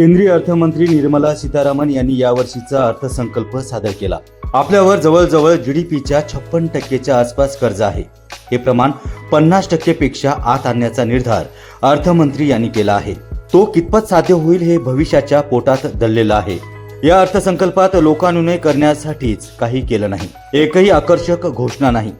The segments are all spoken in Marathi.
केंद्रीय अर्थमंत्री निर्मला सीतारामन यांनी यावर्षीचा अर्थसंकल्प सादर केला. आपल्यावर जवळजवळ जीडीपीच्या छप्पन टक्केच्या आसपास कर्ज आहे. हे प्रमाण पन्नास टक्केपेक्षा आत आणण्याचा निर्धार अर्थमंत्री यांनी केला आहे. तो कितपत साध्य होईल हे भविष्याच्या पोटात दडलेलं आहे. या अर्थसंकल्पात लोकानुनय करण्यासाठीच काही केलं नाही. एकही आकर्षक घोषणा नाही.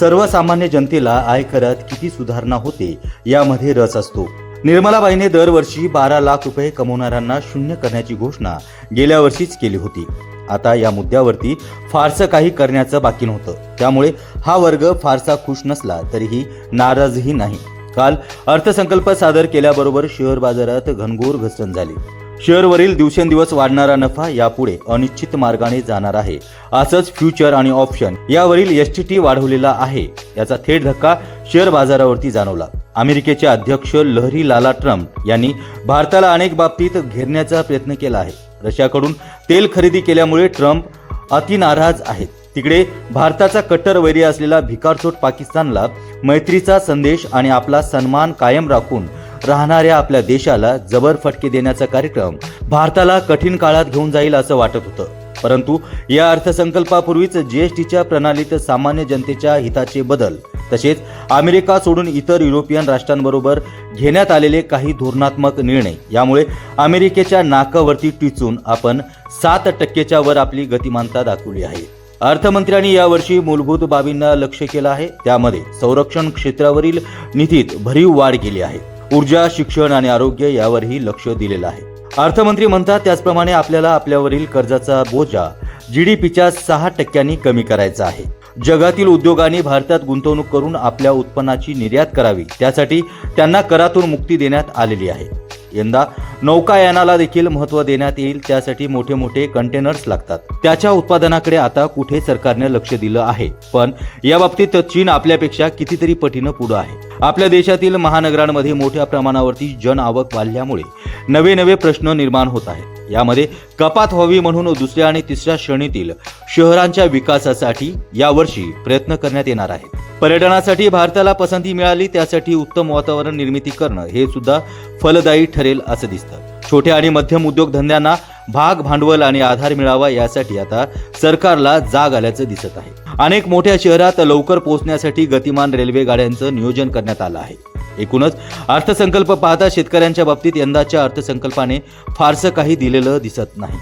सर्वसामान्य जनतेला आयकरात किती सुधारणा होते यामध्ये रस असतो. निर्मलाबाईने दरवर्षी बारा लाख रुपये कमवणाऱ्यांना शून्य करण्याची घोषणा गेल्या वर्षीच केली होती. आता या मुद्द्यावरती फारसं काही करण्याचं बाकी नव्हतं. त्यामुळे हा वर्ग फारसा खुश नसला तरीही नाराजही नाही. काल अर्थसंकल्प सादर केल्याबरोबर शेअर बाजारात घनघोर घसरण झाली. शेअरवरील दिवसेंदिवस वाढणारा नफा यापुढे अनिश्चित मार्गाने जाणार आहे. असंच फ्युचर आणि ऑप्शन यावरील एस टी टी वाढवलेला आहे. याचा थेट धक्का शेअर बाजारावरती जाणवला. अमेरिकेचे अध्यक्ष लहरी लाला ट्रम्प यांनी भारताला अनेक बाबतीत घेरण्याचा प्रयत्न केला आहे. रशियाकडून तेल खरेदी केल्यामुळे ट्रम्प अति नाराज आहेत. तिकडे भारताचा कट्टर वैरी असलेला भिकारचोट पाकिस्तानला मैत्रीचा संदेश आणि आपला सन्मान कायम राखून राहणाऱ्या आपल्या देशाला जबर फटके देण्याचा कार्यक्रम भारताला कठीण काळात घेऊन जाईल असं वाटत होतं. परंतु या अर्थसंकल्पापूर्वीच जीएसटीच्या प्रणालीत सामान्य जनतेच्या हिताचे बदल तसेच अमेरिका सोडून इतर युरोपियन राष्ट्रांबरोबर घेण्यात आलेले काही धोरणात्मक निर्णय. यामुळे अमेरिकेच्या नाकावरती टिचून आपण सात टक्केच्या वर आपली गतिमानता दाखवली आहे. अर्थमंत्र्यांनी यावर्षी मूलभूत बाबींना लक्ष केलं आहे. त्यामध्ये संरक्षण क्षेत्रावरील निधीत भरीव वाढ केली आहे. ऊर्जा शिक्षण आणि आरोग्य यावरही लक्ष दिलेलं आहे. अर्थमंत्री म्हणतात त्याचप्रमाणे आपल्याला आपल्यावरील कर्जाचा बोजा जीडीपीच्या सहा टक्क्यांनी कमी करायचा आहे. जगातील उद्योगांनी भारतात गुंतवणूक करून आपल्या उत्पन्नाची निर्यात करावी. त्यासाठी त्यांना करातून मुक्ती देण्यात आलेली आहे. यंदा नौकायानाला देखील महत्त्व देण्यात येईल त्यासाठी मोठे मोठे कंटेनर्स लागतात. त्याच्या उत्पादनाकडे आता कुठे सरकारने लक्ष दिलं आहे? पण या बाबतीत चीन आपल्यापेक्षा कितीतरी पटीनं पुढं आहे. आपल्या देशातील महानगरांमध्ये मोठ्या प्रमाणावरती जन आवक वाढल्यामुळे नवे नवे प्रश्न निर्माण होत आहेत. यामध्ये कपात व्हावी म्हणून दुसऱ्या आणि तिसऱ्या श्रेणीतील शहरांच्या विकासासाठी यावर्षी प्रयत्न करण्यात येणार आहे पर्यटनासाठी भारताला पसंती मिळाली त्यासाठी उत्तम वातावरण निर्मिती करणं हे सुद्धा फलदायी ठरेल असं दिसतं. छोट्या आणि मध्यम उद्योगधंद्यांना भाग भांडवल आणि आधार मिळावा यासाठी आता सरकारला जाग आल्याचं दिसत आहे. अनेक मोठ्या शहरात लवकर पोहोचण्यासाठी गतिमान रेल्वे गाड्यांचं नियोजन करण्यात आलं आहे. एकूणच. अर्थसंकल्प पाहता शेतकऱ्यांच्या बाबतीत यंदाच्या अर्थसंकल्पाने फारसं काही दिलेलं दिसत नाही.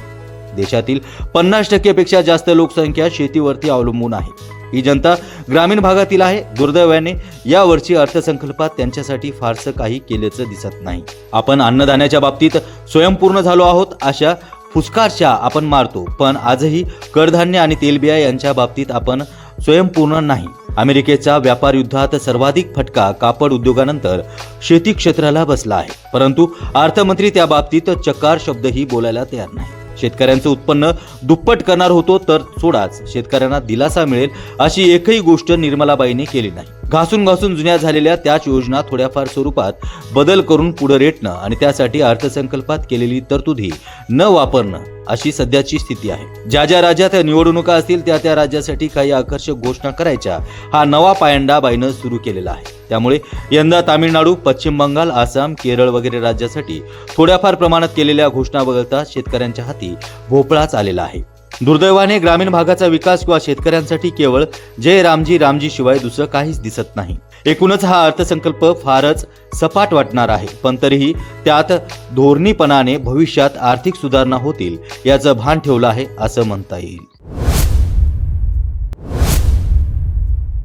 देशातील पन्नास टक्केपेक्षा जास्त लोकसंख्या शेतीवरती अवलंबून आहे. ही जनता ग्रामीण भागातील आहे. दुर्दैवाने यावरची अर्थसंकल्पात त्यांच्यासाठी फारसं काही केल्याचं दिसत नाही. आपण अन्नधान्याच्या बाबतीत स्वयंपूर्ण झालो आहोत अशा फुसकारशा आपण मारतो. पण आजही कडधान्य आणि तेलबिया यांच्या बाबतीत आपण स्वयंपूर्ण नाही. अमेरिकेचा व्यापार युद्धात सर्वाधिक फटका कापड उद्योगानंतर शेती क्षेत्राला बसला आहे. परंतु अर्थमंत्री त्या बाबतीत चकार शब्दही बोलायला तयार नाही. शेतकऱ्यांचं उत्पन्न दुप्पट करणार होतो तर सोडाच शेतकऱ्यांना दिलासा मिळेल अशी एकही गोष्ट निर्मलाबाईने केली नाही. घासून घासून जुन्या झालेल्या त्याच योजना थोड्याफार स्वरूपात बदल करून पुढे रेटणं आणि त्यासाठी अर्थसंकल्पात केलेली तरतुदी न वापरणं अशी सध्याची स्थिती आहे. ज्या ज्या राज्यात निवडणुका असतील त्या त्या राज्यासाठी काही आकर्षक घोषणा करायच्या हा नवा पायंडा बाईनं सुरू केलेला आहे. त्यामुळे यंदा तामिळनाडू पश्चिम बंगाल आसाम केरळ वगैरे राज्यासाठी थोड्याफार प्रमाणात केलेल्या घोषणा वगळता शेतकऱ्यांच्या हाती भोपळाच आलेला आहे. दुर्दैवाने ग्रामीण भागाचा विकास किंवा शेतकऱ्यांसाठी केवळ जय रामजी रामजी शिवाय दुसरं काहीच दिसत नाही. एकूणच हा अर्थसंकल्प फारच सपाट वाटणार आहे. पण तरीही त्यात धोरणीपणाने भविष्यात आर्थिक सुधारणा होतील याचं भान ठेवलं आहे असं म्हणता येईल.